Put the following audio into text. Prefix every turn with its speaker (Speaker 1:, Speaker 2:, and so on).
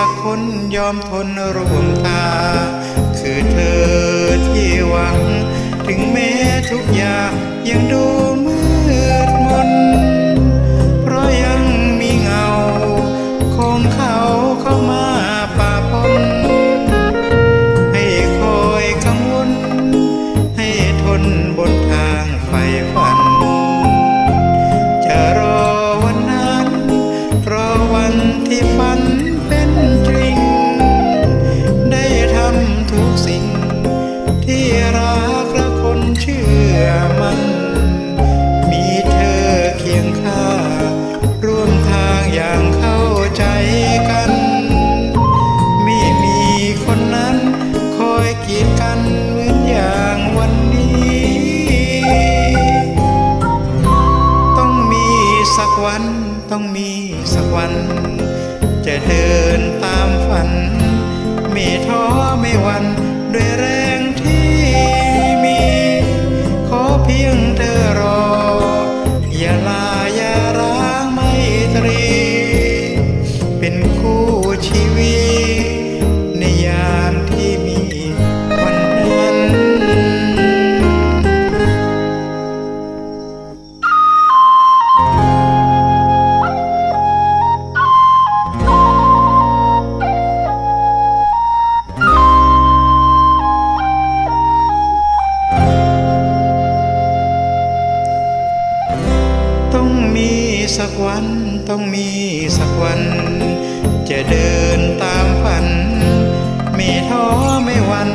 Speaker 1: สักคนยอมทนร่วมทางคือเธอที่หวัง ถึงแม้ทุกอย่างยังดูมืดมน เพราะยังมีเงาของเขาเข้ามา จะเดินตามฝัน ไม่ท้อไม่หวันด้วยแรง สักวันต้องมีสักวัน จะเดินตามฝัน ไม่ท้อไม่หวัน